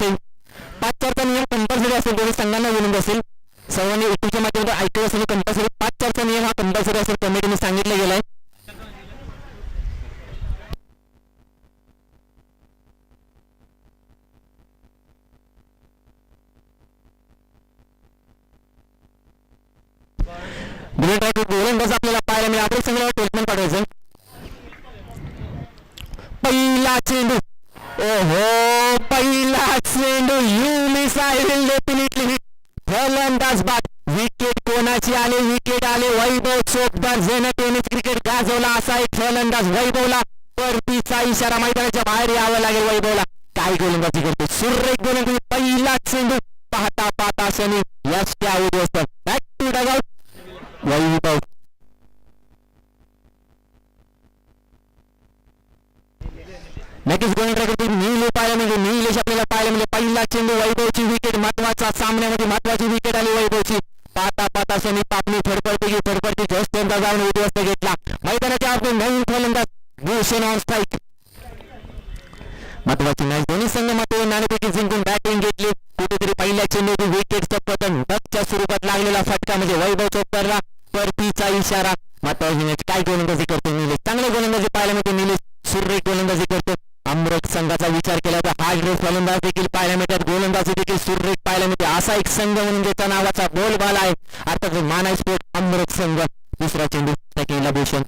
असेल पहिला चेंडू गोलंदाजी देखील सुरेख पाहायला मिळते. असा एक संघ म्हणून ज्याच्या नावाचा बोलबाल आहे अर्थात मानाय स्पोर्ट अमृत संघ. दुसरा चेंडू केला भूषण.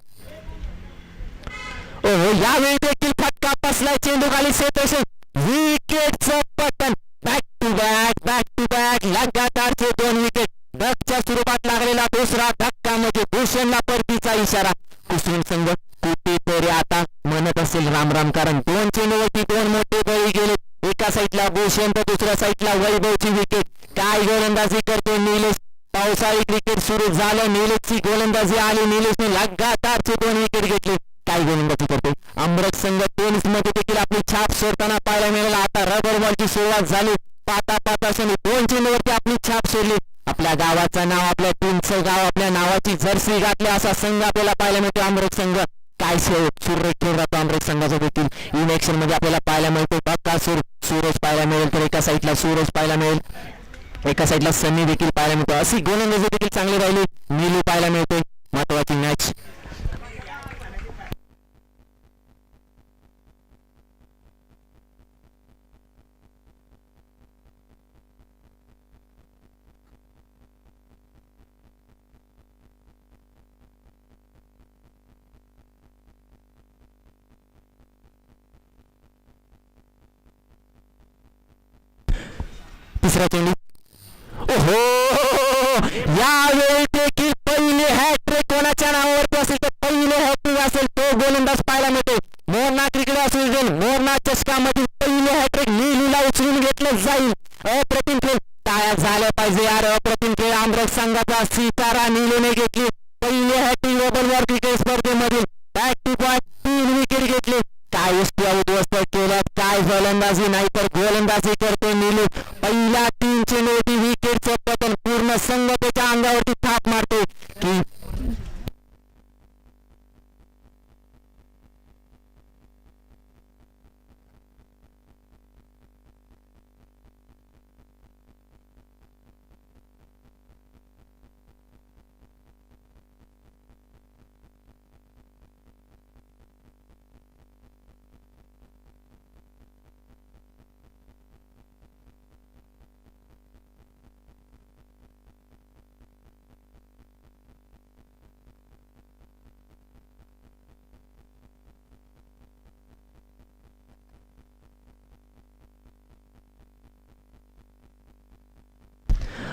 ओहो यावेळी देखील फटका बसलाय चेंडू खाली सेतेशन विकेटचं पतन. Back to back back to back लगातारचे दोन विकेट डकच्या स्वरूपात लागलेला दुसरा धक्का म्हणजे भूषणला परतीचा इशारा. कुसुम संघ कुठेतरी आता म्हणत असेल राम राम कारण दोन चेंडूवरती दोन मोठे बळी गेले. एका साईडला भूषण तर दुसऱ्या साईडला वैभवची विकेट काय गोलंदाजी करतो निलेश? पावसाळी क्रिकेट सुरू झालं. निलेशची गोलंदाजी आली. निलेशने लगातारचे दोन विकेट घेतले. काय गोलंदाजी करतो? अमृत संघ टेनिसमध्ये देखील आपली छाप सोडताना पाहायला मिळाला. आता रबर बॉलची सुरुवात झाली. पाता पाता शनी दोन चेंडूवरती आपली छाप सोडली. आपल्या गावाचं नाव आपल्या टीमचं गाव आपल्या नावाची जर्सी घातली. असा संघ आपल्याला पाहायला मिळतो. अमृत संघ. काय सुरेख खेळ राहतो संघाचा देखील. इन ऍक्शनमध्ये आपल्याला पाहायला मिळतो. का सूरज पाहायला मिळेल तर एका साईडला सूरज पाहायला मिळेल. एका साईडला सन्नी देखील पाहायला मिळतो. अशी गोलंदाजी देखील चांगली राहिली. नीलू पाहायला मिळते. महत्वाची मॅच तिसऱ्या चेंडू ओहो! यावेळी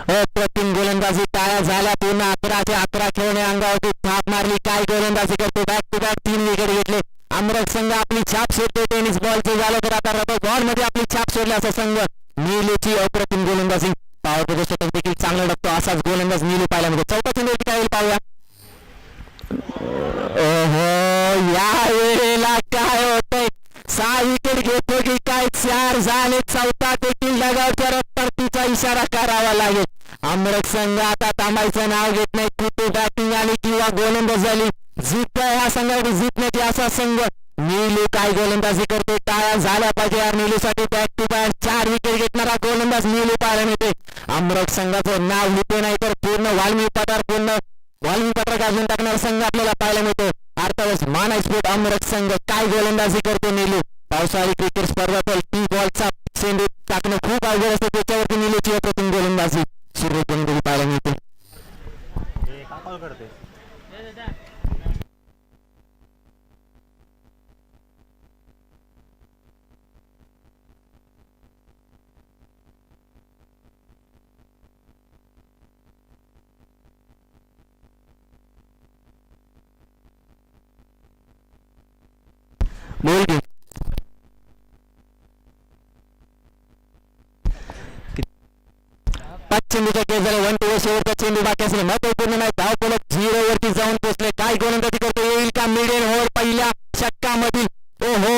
अप्रतिम गोलंदाजी टाळ्या झाल्या. पुन्हा अकराचे अकरा खेळणे अंगावरती थाप मारली. काय गोलंदाजी करतो? बॅक टू बॅक तीन विकेट घेतले. अमरक संघ आपली छाप सोडते. टेनिस बॉलचे झालं तर आता रबर बॉलमध्ये आपली छाप सोडल्या असा संघ. नीलूची अप्रतिम गोलंदाजी. पावर प्रदर्शक देखील चांगला टाकतो असाच गोलंदाज नीलू पाहिल्यामध्ये. चौथा चेंडू काय पाहूया. नाव घेत नाही कुठे बॅटिंग आली किंवा गोलंदाज झाली जीत या संघावरती जिंकण्याची असा संघ नीलू काय गोलंदाजी करते टाळ्या झाल्या पाहिजे या नीलूसाठी बॅक टू बॅट चार विकेट घेतले संघाचं नाव लिहिते नाही तर पूर्ण वाल्मी पठार पूर्ण वाल्मी पठार गाजून टाकणारा संघ आपल्याला पाहायला मिळतो अर्थातच माना स्पोर्ट अमरक संघ काय गोलंदाजी करतो नीलू पावसाळी क्रिकेट स्पर्धातील टी बॉलचा चेंडू टाकणं खूप अवघड असतं त्याच्यावरती नीलूची अप्रतिम गोलंदाजी सुरू हे चेंडूचा केस झाला. वन टू शेवटचा चेंडू बाकी असले. महत्त्वपूर्ण नाही. धाव फलक झिरो वरती जाऊन पोहोचले. काय गोलंदाजी करतो? येईल का? मिडियन ओव्हर पहिल्या षटकामधील. ओहो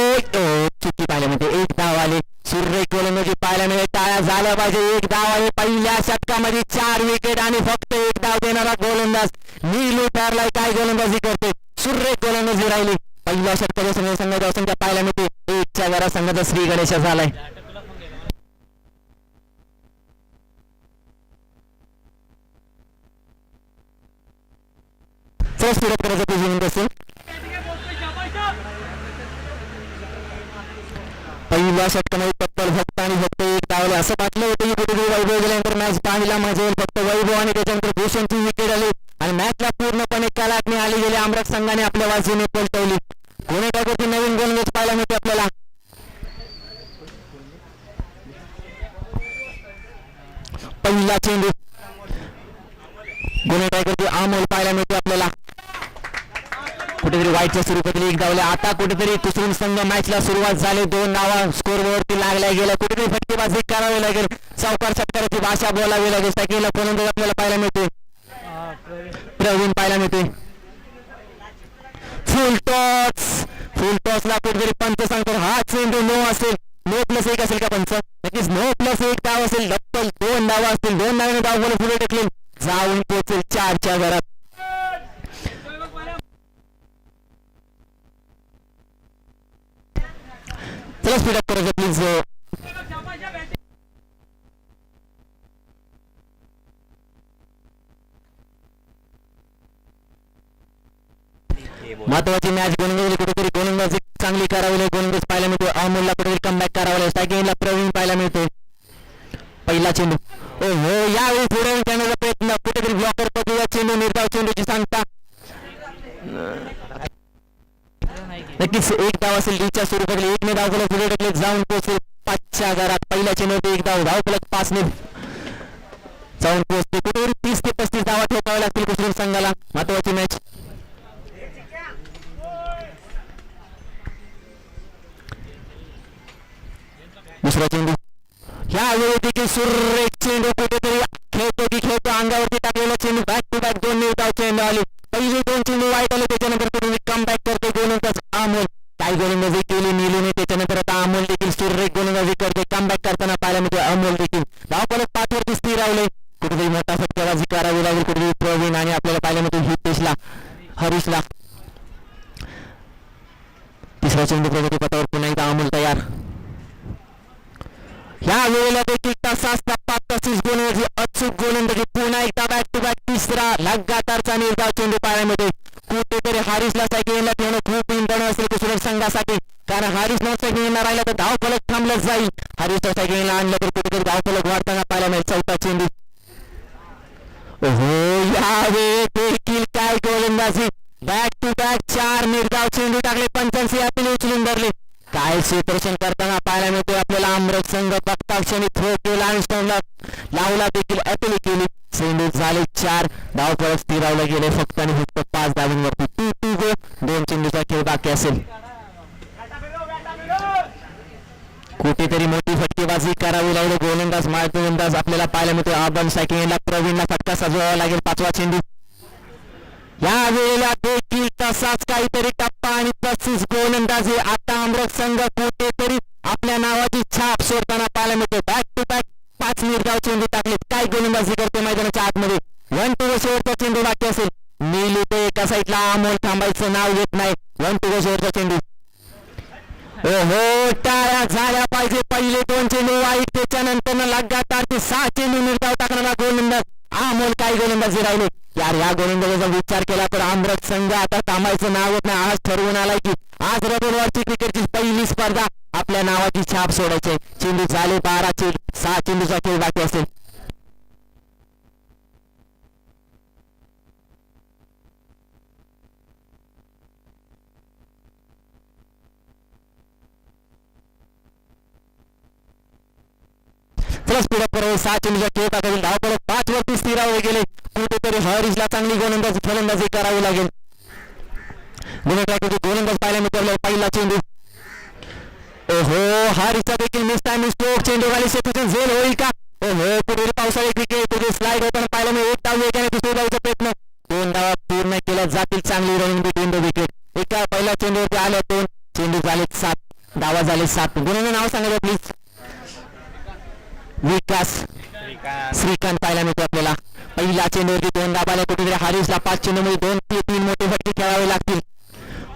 चुकी पाहिल्यामध्ये. एक धाव आले. सूर्य गोलंदाजी पाहायला मिळेल. टाळ्या झाल्या पाहिजे. एक धाव आहे पहिल्या षटकामध्ये चार विकेट आणि फक्त एक धाव देणारा गोलंदाज. नीलू ठरलाय काय गोलंदाजी करते सूर्य गोलंदाजी राहिली. पहिल्या षटकाच्या संघ संघाच्या पाहायला मिळते. एकच्या घरा संघाचा श्री गणेश झालाय. चला सुरुवात करायचा तुझी विनंती असेल पहिल्या षटकामध्ये तत्पर फक्त आणि फक्त एक डावले असं वाटलं होतं की कुठेतरी वैभव गेल्यानंतर मॅच पाहिला माझे फक्त वैभव आणि त्याच्यानंतर भूषणची विकेट आली आणि मॅचला पूर्णपणे कलाटणी आली गेली आमरक संघाने आपल्या बाजूने पलटवली कोणी टाकरती नवीन गोलंदाज पाहायला मिळते आपल्याला पहिला चेंडू गुन्हे टायगरची अमोल पाहायला मिळते आपल्याला वाईटच्या स्वरूपातील एक धावले. आता कुठेतरी दुसरी संघ मॅचला सुरुवात झाली. दोन नावा स्कोर वरती लागल्या गेल्या. कुठेतरी फटकेबाजी करावी लागेल. सावकार षटकाराची भाषा बोलावी लागेल. सायकलला फलंदाज आपल्याला पाहायला मिळते. प्रवीण पाहायला मिळते. फुल टॉस फुल टॉसला कुठेतरी पंच सांगतो. हा चेंडू नो असेल. नो प्लस एक असेल का पंच नक्कीच नो प्लस एक डाव असेल. डब्बल दोन डाव असतील. दोन डावाने डाव बोलून पुढे टेकले जाऊन पोहोचेल चारच्या घरात. चला स्पीड अप करायचं प्लीज महत्वाची मॅच गोलंदाजी कुठेतरी गोलंदाजी चांगली करावी गोलंदाज टू बॅक दोन चेंडू आले पहिले दोन चेंडू वाईट आले त्याच्यानंतर कुठेतरी कम बॅक करतो. गोलंदाज अमोल काय गोलंदाजी केली नीलूने त्याच्यानंतर आता अमोल देखील सुरेख गोल देखील काय गोलंदाजी बॅक टू बॅक चार निर्धाव चेंडू टाकले पंचांशी आपली उचलून धरले. काय क्षेत्ररक्षण करताना पाहायला मिळते आपल्याला अमृत संघ बघता क्षणी थ्रो केला आणि लावला देखील अपील केली. चेंडू झाले चार धाव फलक स्थिरावले गेले फक्त आणि फक्त पाच धावांवरती टू टू गो दोन चेंडूचा खेळ बाकी असेल. कुठेतरी मोठी फटकेबाजी करावी लागली. गोलंदाज माळगोलंदाज आपल्याला पाहायला मिळतो आबन सायकिंगला प्रवीणला फटका सजवावा लागेल. पाचवा चेंडू या वेळेला देखील तसाच काहीतरी टप्पा आणि तशीच गोलंदाजी आता अमृत संघ कुठेतरी आपल्या नावाची छाप सोडताना पाहायला मिळते. बॅक टू बॅक पाच निर्धाव चेंडू टाकले काय गोलंदाजी करते मैदानाच्या आतमध्ये? वन टू शेवटचा चेंडू बाकी असेल. नीलू ते एका साईडला अमोल थांबायचं नाव घेत नाही. वन टू शेवटचा चेंडू. हो टाळ्या झाल्या पाहिजे. पहिले दोन चेंडू वाईट. त्याच्यानंतर लगातार ते सहा चेंडू निर्धाव टाकणारा गोलंदाज. अमोल काय गोलंदाजी राहिले? यार या गोलंदाजाचा विचार केला तर आमरत संघ आता थांबायचं नाव होत नाही. आज ठरवून आलाय की आज रबरवरची क्रिकेटची पहिली स्पर्धा. आपल्या नावाची छाप सोडायची. चेंडू झाले बारा चेंडू सहा चेंडूचा खेळ बाकी असेल. चला स्पीड अप सहा चेंडूचा खेळ टाकावी धावपळ पाच वरती स्थिरावले गेले. कुठेतरी हरीजला चांगली गोलंदाज फलंदाजी करावी लागेल. गुन्हे गोलंदाज पाहायला मिळतो पहिला चेंडू. ओहो हरीचा देखील मिस टाइम स्ट्रोक चेंडू खाली शेतीतून झेल होईल का? ओहो कुठेतरी पावसाळी क्रिकेट कुठे स्लाइड होताना पाहिलं मी एक डाव वेगाने दुसऱ्या डावचा प्रयत्न. दोन डावा पूर्ण केल्या जातील चांगली रनिंग बिटवीन द विकेट एका पहिल्या चेंडूवरती आल्या दोन. चेंडू झाले सात डावा झाले सात. गुन्ह्याचं नाव सांगा प्लीज विकास. श्रीकांत. श्रीकांत पाहायला मिळतो आपल्याला. पहिला चेंडूवरती दोन दाबाला कुठेतरी हारिसला पाच चेंडूमध्ये दोन ते तीन मोठे फटके खेळावे लागतील.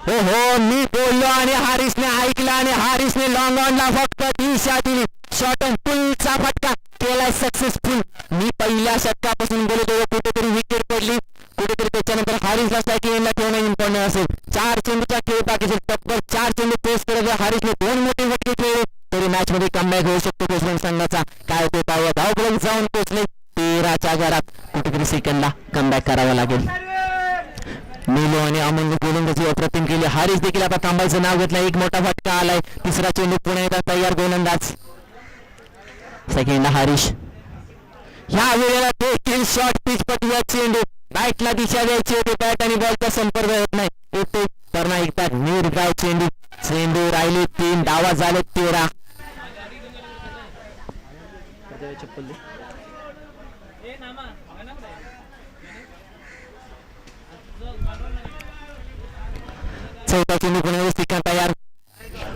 हो हो मी बोललो आणि हारिसने ऐकलं आणि हारिसने लॉंग ऑनला फक्त दिशा दिली. शॉर्ट ऑन पुलचा फटका केलाय सक्सेसफुल मी पहिल्या षटकापासून बोलत होतो कुठेतरी विकेट पडली. कुठेतरी त्याच्यानंतर हारिसला स्ट्रायकिंगला ठेवणं इम्पॉर्टंट असेल. चार चेंडूचा खेळ बाकी असेल चार चेंडू पेस करत हारिसने दोन मोठे फटके खेळले. तरी मॅच मध्ये कमबॅक होऊ शकतो कोसरण संघाचा. काय होते पाहूया धावपळून जाऊन पोहोचले. तेराच्या घरात कुठेतरी सेकंडला कमबॅक करावा लागेल. नीलो आणि अमोलने गोलंदाजी अप्रतिम केली. हारिस देखील आता थांबायचं नाव घेतलं. एक मोठा फटका आलाय. तिसरा चेंडू पुन्हा येतात. तयार गोलंदाज. सेकंडला हारिश ह्या वेळेला देखील शॉर्ट पिच पटूया चेंडू. बॅटला दिशा द्यायची होती. बॅट आणि बॉलचा संपर्क होत नाही. येतो पुन्हा एकदा निर्गाव चेंडू. चेंडू राहिले तीन. डावा झाले तेरा. चप्पल दे चौथा चेंडू पुन्हा ठिकाण तयार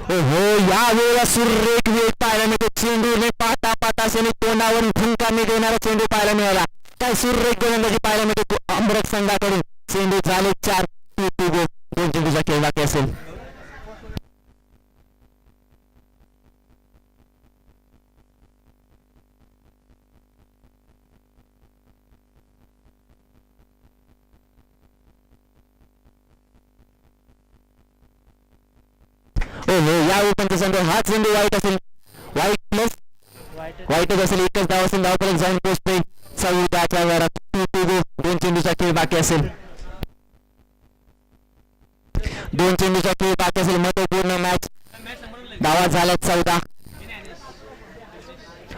हो या वेळेला सुरेख वेळ पाहायला मिळतो चेंडूने पाहता पाहता असे तोंडावरून फुंकारने देणारा चेंडू पाहायला मिळाला काय सुरेख गोलंदाजी पाहायला मिळतो अमृत संघाकडून चेंडू झाले चार टू टू गो दोन चेंडूचा खेळ बाकी असेल हो या ओपनच्या संघ हाच चेंडू वाईट असेल. वाईट प्लस वाईटच असेल एकच धाव असेल धावपर्यंत जाऊन पोहोचते चौदाच्या वरात टू दोन चेंडूचा खेळ बाकी असेल. दोन चेंडूचा खेळ बाकी असेल महत्त्वपूर्ण मॅच धावा झाल्यात चौदा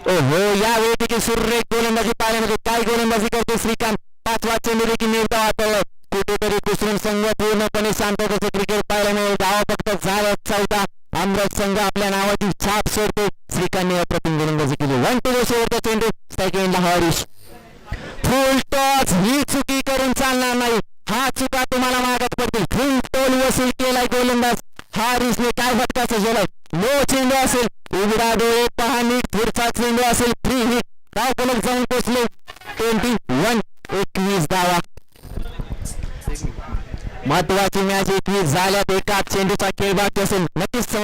ओ हो यावेळी देखील सुरेख गोलंदाजी पाहायला काय गोलंदाजी करतो श्रीकांत? पाचवा चेंडू देखील निर्धाव हाताळलाय कुठेतरी कुसरून संघ पूर्णपणे शांततेचं क्रिकेट पाहायला मिळेल. धावा फक्त झाल्या चौदा आमराज संघ आपल्या नावाची छाप सोडतो श्रीकांत अप्रतिम गोलंदाजी केली वन टू शेवटचा चेंडू सेकंडला हरीश झाल्यात एका चेंडूचा खेळ बाकी असेल नक्कीच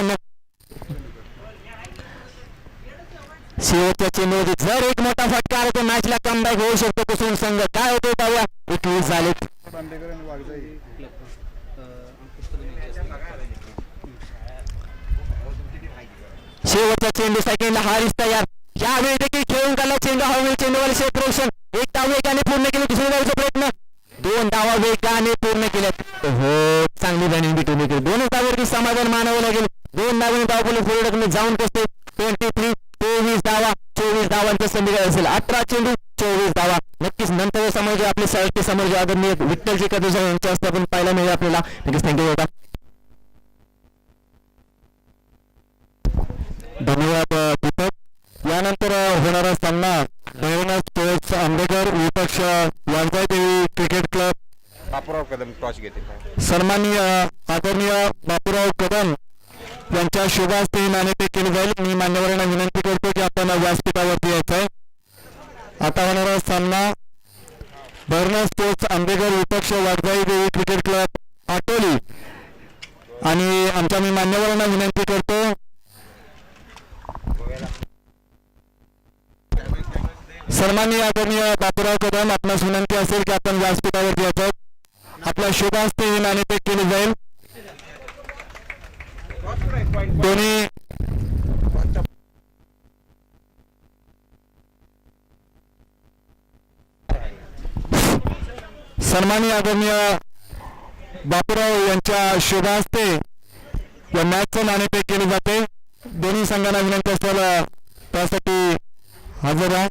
शेवटच्या चेंडूवरती जर एक मोठा फटका आला तर मॅचला कमबॅक होऊ शकतो कुसून संघ. काय होतो पाहूया. एकवीस झाले. शेवटचा चेंडू सेकंडला हारिस तयार. यावेळी देखील खेळून काढला चेंडू. हवेळी चेंडूवर सेपरेशन एक डाव वेगाने पूर्ण केले दुसऱ्या डावचा प्रयत्न. दोन डावा वेगाने पूर्ण केल्यात हो चांगली रनिंग बिटून देखील दोन डावावरती समाधान मानावं लागेल. दोन डावाने डाव बोलून पुढे जाऊन पोचते ट्वेंटी थ्री तेवीस डावा चोवीस डावांचा संध्याकाळ असेल. अठरा चेंडू चोवीस डावा. नक्कीच नंतर समोर जे आपले साहित्य समोर जे आदरणीय विठ्ठलजी कदम यांच्या हस्ते आपण पाहायला मिळेल आपल्याला. नक्कीच थँक्यू घेतील. सन्माननीय आदरणीय बापूराव कदम यांच्या शुभास दोन्ही. सन्मानी आदरणीय बापूराव यांच्या शुभास्ते या मॅचचं नाणेफेक केली जाते. दोन्ही संघांना विनंती असलेला त्यासाठी हजर राहा.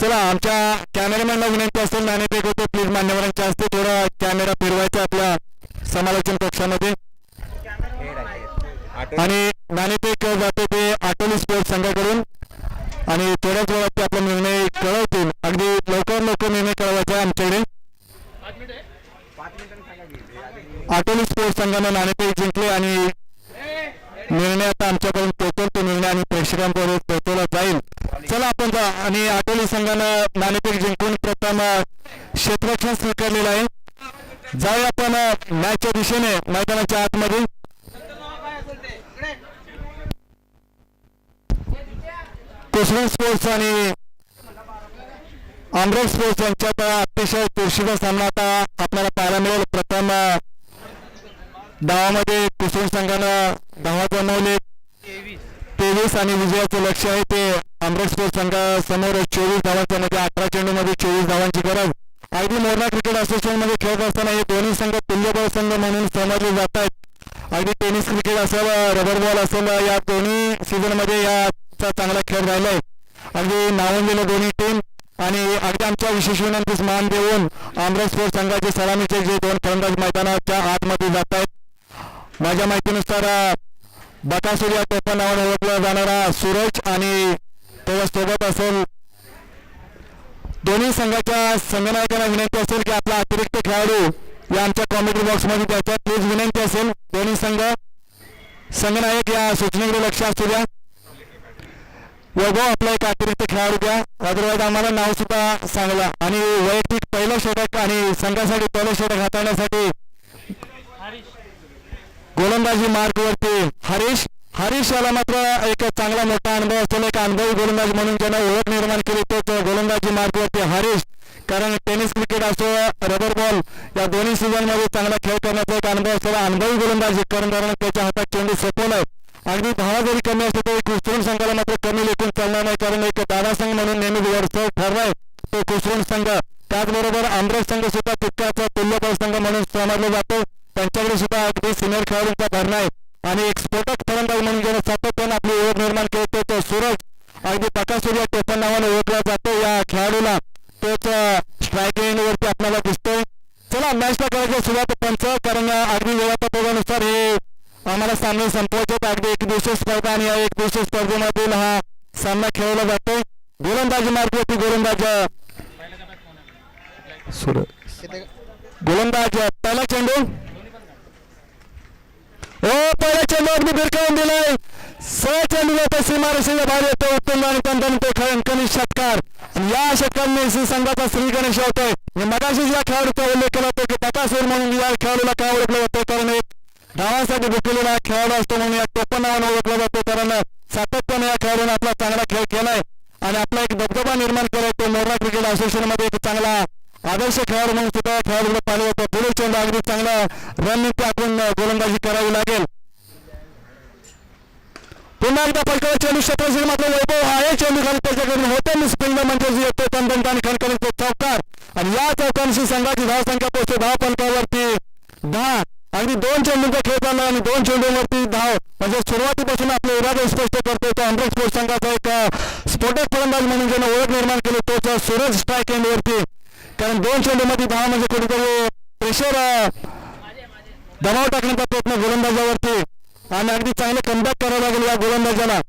चला आमच्या कॅमेरामॅनला विनंती असेल नाणेफेक होते प्लीज मान्यवरांच्या हस्ते थोडा कॅमेरा फिरवायचा आपल्या समालोचन कक्षामध्ये. आणि नाणेफेक जाते ते आटोली स्पोर्ट्स संघाकडून. आणि थोड्याच वेळात ते आपला निर्णय कळवतील. अगदी लवकर लवकर निर्णय कळवायचा आहे आमच्याकडे. आटोली स्पोर्ट्स संघानं नाणेफेक जिंकले आणि निर्णय आता आमच्यापर्यंत पोहोचेल तो निर्णय आणि प्रेक्षकांपर्यंत पोहोचवला जाईल. चला आपण जा. आणि आटोली संघानं नाणेफेक जिंकून प्रथम अ, क्षेत्ररक्षण स्वीकारलेलं आहे. जाऊया आपण मॅचच्या दिशेने. मैदानाच्या आतमध्ये. कुसरी स्पोर्ट्स आणि आमरेड स्पोर्ट्स यांच्यात अतिशय चुरशीचा सामना आता आपल्याला पाहायला मिळेल. प्रथम धावामध्ये डावामध्ये कुसुम संघानं धावा जमवले तेवीस आणि विजयाचं लक्ष आहे ते अमरेड स्पोर्ट्स संघासमोर चोवीस धावांच्या म्हणजे अठरा चेंडूमध्ये चोवीस धावांची गरज. अगदी मोरणा क्रिकेट असोसिएशनमध्ये खेळत असताना हे दोन्ही संघ तुल्यबळ संघ म्हणून समजले जात आहेत अगदी टेनिस क्रिकेट असेल रबर बॉल असेल या दोन्ही सीझनमध्ये याचा चांगला खेळ राहिलाय. अगदी नावंजलेलं दोन्ही टीम आणि अगदी आमच्या विशेष विनंतीस मान देऊन अमरेड स्पोर्ट्स संघाचे सलामीचे जे दोन फलंदाज मैदानाच्या आतमध्ये जात आहेत माझ्या माहितीनुसार बकासूर या टोपण नावाने ओळखला जाणारा सूरज आणि त्याच्यासोबत असेल दोन्ही संघाच्या संघनायकांना विनंती असेल की आपला अतिरिक्त खेळाडू या आमच्या कॉमेडी बॉक्समध्ये द्यायचा प्लीज विनंती असेल दोन्ही संघ संघनायक या सूचनेकडे लक्ष असू द्या. वैभव आपला एक अतिरिक्त खेळाडू द्या. अदरवाईज आम्हाला नाव सुद्धा सांगला आणि वैयक्तिक पहिलं षटक आणि संघासाठी पहिलं षटक हाताळण्यासाठी गोलंदाजी मार्गवरती हरीश. हरीश याला मात्र एक चांगला मोठा अनुभव असलेला एक अनुभवी गोलंदाज म्हणून ज्यानं ओळख निर्माण केली तोच गोलंदाजी मार्गवरती हरीश. कारण टेनिस क्रिकेट असो रबर बॉल या दोन्ही सीझनमध्ये चांगला खेळ करण्याचा एक अनुभव असलेला अनुभवी गोलंदाजी कारण त्याच्या हातात चेंडू सोपवलाय अगदी धावा जरी कमी असतो तरी कुसरून संघाला मात्र कमी लेखून चालणार नाही. कारण एक दादा संघ म्हणून नेहमी वरचढ ठरलाय तो कुसरून संघ. त्याचबरोबर आंध्र संघ सुद्धा तितकाच तुल्यबळ संघ म्हणून समजला जातो. त्यांच्याकडे सुद्धा अगदी सिनियर खेळाडूंचा भरणा आहे. आणि एक स्फोटक फलंदाज म्हणून ज्याने सातत्यानं आपली ओळख निर्माण केली तो सूरज. अगदी बकासूर टेपन नावाने ओळखला जातो. या खेळाडूला स्ट्राईक वरती आपल्याला दिसतोय. चला मॅचला करायचं सुरुवात पंच कारण अगदी वेळापत्रकानुसार हे आम्हाला सामने संपवायचे अगदी एक दिवसीय स्पर्धा आणि या एक दिवसीय स्पर्धेमधील हा सामना खेळला जातो. गोलंदाजी मार्गवरती गोलंदाज. गोलंदाज पहिला चेंडू. हो पहिला चेंडू अगदी भिरकावून दिलाय. सहा चेंडू येतो सीमारेषेच्या बाहेर येतो उत्तम आणि पंतन तो खेळ कनिष्ठ षटकार. या षटकांनी संघाचा श्री गणेश होतोय. आणि मगाशीच या खेळाडूचा उल्लेख केला होता की पटासूर म्हणून या खेळाडूला काय ओळखलं जातं कारण एक धावांसाठी भुकलेला खेळाडू असतो म्हणून या टोपन नावाने ओळखला जातो कारण सातत्याने या खेळाडूने आपला चांगला खेळ केलाय आणि आपला एक दबदबा निर्माण केलाय तो मोरणा क्रिकेट असोसिएशनमध्ये एक चांगला आदर्श खेळाडू म्हणून सुद्धा या खेळाडूला पाहिलं होतं पुढील चेंडू अगदी चांगला रणनीती आपण गोलंदाजी करावी लागेल पुन्हा एकदा पलकावर चेंडू क्षेत्रशील मात्र वैभव हा एक चेंडू खाली त्याच्याकडून होते मिसपिंड म्हणजे येतो तंतन आणि खणखणीत तो चौकार आणि या चौकांशी संघाची धाव संख्या पोहोचते. धाव पलकावरती दहा अगदी दोन चेंडूंचा खेळ आणि दोन चेंडूंवरती धाव. म्हणजे सुरुवातीपासून आपले इरादे स्पष्ट करतो. तो अमृत स्पोर्ट्स संघाचा एक स्फोटक फलंदाज म्हणून ज्यानं ओळख निर्माण केली तोच सूरज स्ट्राईक एंडवरती कारण दोन चेंडूमध्ये धाव म्हणजे कुठेतरी प्रेशर दबाव टाकण्याचा प्रयत्न गोलंदाजावरती. आणि अगदी चांगले कमबॅक करावं लागेल या गोलंदाजाला.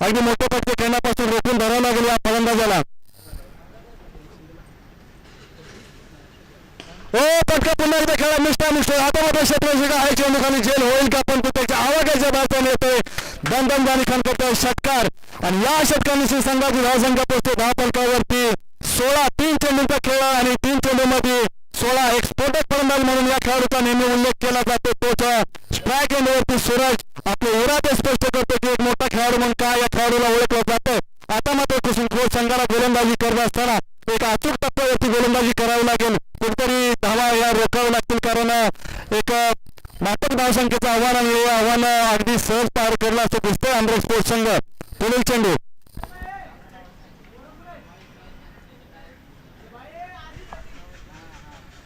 अगदी मोठे पटके खेळण्यापासून रोखून धरावं लागेल या फलंदाजाला. हो, ओ पटका पुन्हा एकदा खेळा मिस्टर मिस्टर. हातामध्ये क्षेत्र आहे चेंडू जेल होईल का? पण तो त्याच्या आवाजाच्या भारताने येतोय दमदम दम दानी खान करतोय षटकार आणि या षटकाने श्री संघाची धावसंख्या पोहोचते. दहा पलकावरती सोळा तीन चेंडूंचा खेळ आणि तीन चेंडूमध्ये सोळा एक स्फोटक फलंदाज म्हणून या खेळाडूचा नेहमी उल्लेख केला जातो. तोच स्ट्राईक एंडवरती सूरज आपले इरादे स्पष्ट करतो की एक मोठा खेळाडू म्हणून काय या खेळाडूला ओळखलं जातं? आता मात्र कुसुम संघाला गोलंदाजी असताना एक अचूक टप्प्यावरती गोलंदाजी करावी लागेल. कुठेतरी धावा या रोखावं लागतील कारण एक नाटक धावसंख्येचं आव्हान आणि हे आव्हान अगदी सहज पार केलं असं दिसतंय आंध्र स्पोर्ट्स संघ. पुढील चेंडू.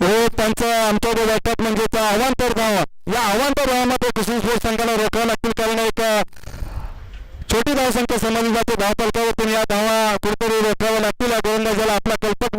हे त्यांचं आमच्याकडे वाटतात म्हणजे त्या आव्हानपर धावा. या आव्हानपर धावामध्ये कृषी स्पोर्ट्स संघाला रोखावं लागतील कारण एक छोटी धावसंख्या समजली जाते धावपलकावरतून या धावा कुठेतरी रोखाव्या लागतील. या गोलंदाजाला आपला कल्पक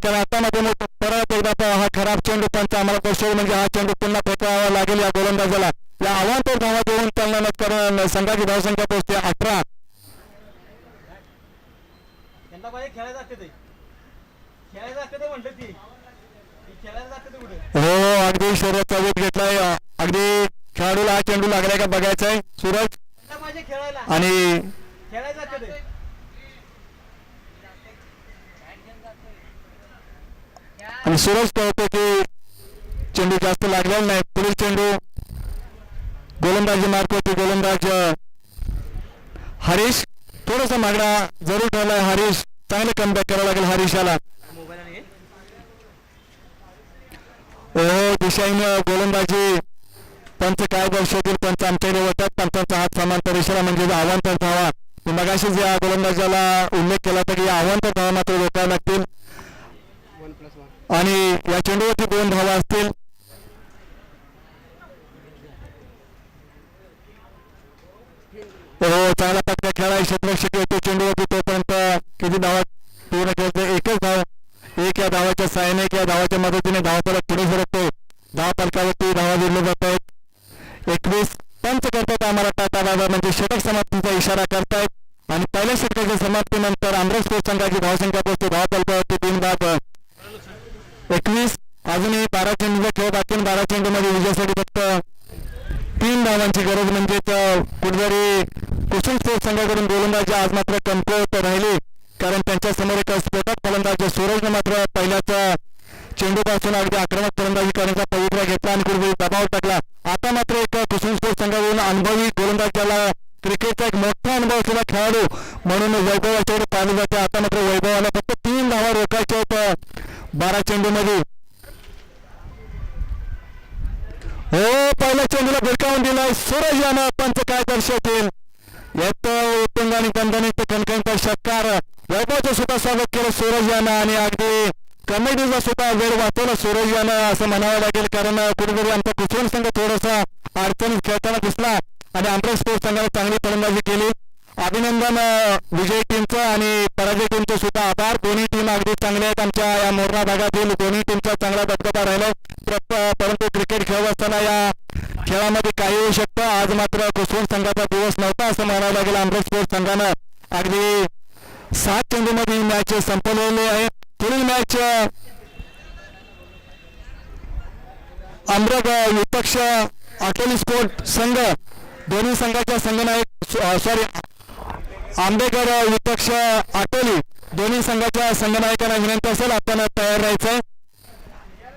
कमबॅक केले कारण आता मध्ये मोठं परत एकदा हा खराब चेंडू त्यांचा आम्हाला दर्शवलं म्हणजे हा चेंडू पुन्हा फेकावा लागेल या गोलंदाजाला. या आव्हानपर धावा देऊन कारण संघाची धावसंख्या पोहोचते अठरा. त्यांना हो अगदी शरीराचा वेध घेतलाय. अगदी खेळाडूला हा चेंडू लागलाय का बघायचा आहे सूरज त्यांना आणि खेळायला जाते ते आणि सूरज पाहतो की चेंडू जास्त लागलेला नाही. पुढील चेंडू गोलंदाजी मार्फत गोलंदाज हरीश. थोडासा मागणा जरूर ठरलाय हरीश. चांगलं कमबॅक करावं लागेल हरीशाला. हो दिशाईनं गोलंदाजी. पंच काय दर्शवतील पंच आमच्याकडे होतात पंचांचा हात समांतर इशारा म्हणजे आव्हान आव्हानपर धावा मी मगाशीच या गोलंदाजाला उल्लेख केला तर की या आव्हानपर धावा मात्र रोखाव्या लागतील. आणि या चेंडूवरती दोन धावा असतील. हो चांगला पटका खेळा क्षेत्रक्षक येतो चेंडूवरती. तोपर्यंत किती धावा पूर्ण खेळतो एकच धाव. एक या धावाच्या सहाय्याने एक या धावाच्या मदतीने धाव पुढे सरकतो. धाव फलकावरती धावा दिले जात आहेत. एकवीस पंच करतात आम्हाला टाटा दादा म्हणजे षटक समाप्तीचा इशारा करतायत. आणि पहिल्या षटकाच्या समाप्तीनंतर आंध्र स्पोर्ट संघाची धावसंख्या पोहोचते. धाव फलकावरती तीन बाद एकवीस अजूनही बारा सुद्धा सूरज यानं असं म्हणावं लागेल कारण कुठेतरी आमचा कुसुम संघ थोडासा अडचणीत खेळताना दिसला आणि आमच्या स्पोर्ट्स संघाने चांगली फलंदाजी केली. अभिनंदन विजय टीमचं आणि पराजय टीमचं सुद्धा आभार. दोन्ही टीम अगदी चांगल्या आहेत आमच्या या मोरणा भागातील. दोन्ही टीमचा चांगला दबदबा राहिला. परंतु क्रिकेट खेळत असताना या खेळामध्ये काही होऊ शकतं. आज मात्र कुसवण संघाचा दिवस नव्हता असं म्हणावं लागेल आमच्या स्पोर्ट्स संघानं. अगदी सात चेंडूमध्ये ही मॅच संपवलेली आहे. पुढील मॅच आंध्र विपक्ष अटोली स्पोर्ट संघ दोन्ही संघाच्या संघनायक सॉरी आंबेकर विपक्ष अटोली दोन्ही संघाच्या संघनायकांना विनंती असेल आपण तयार राहायचं